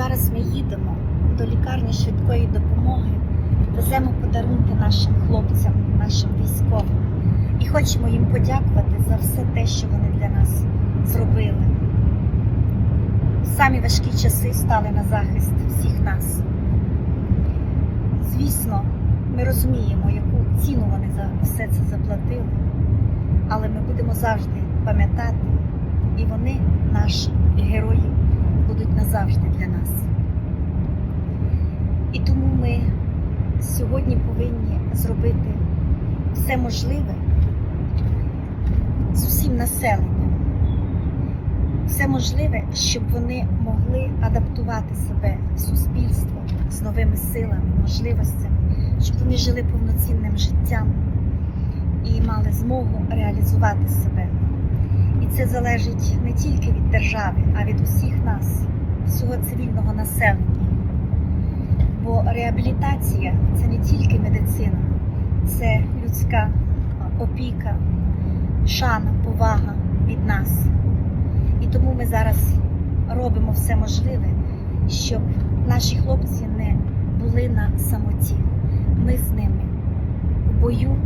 Зараз ми їдемо до лікарні швидкої допомоги, веземо подарунки нашим хлопцям, нашим військовим і хочемо їм подякувати за все те, що вони для нас зробили. Самі важкі часи стали на захист всіх нас. Звісно, ми розуміємо, яку ціну вони за все це заплатили, але ми будемо завжди пам'ятати, і вони, наші герої, будуть назавжди для нас. І тому ми сьогодні повинні зробити все можливе з усім населенням, все можливе, щоб вони могли адаптувати себе в суспільство з новими силами, можливостями, щоб вони жили повноцінним життям і мали змогу реалізувати себе. І це залежить не тільки від держави, а від усіх нас, всього цивільного населення. Бо реабілітація це не тільки медицина, це людська опіка, шана, повага від нас. І тому ми зараз робимо все можливе, щоб наші хлопці не були на самоті. Ми з ними в бою.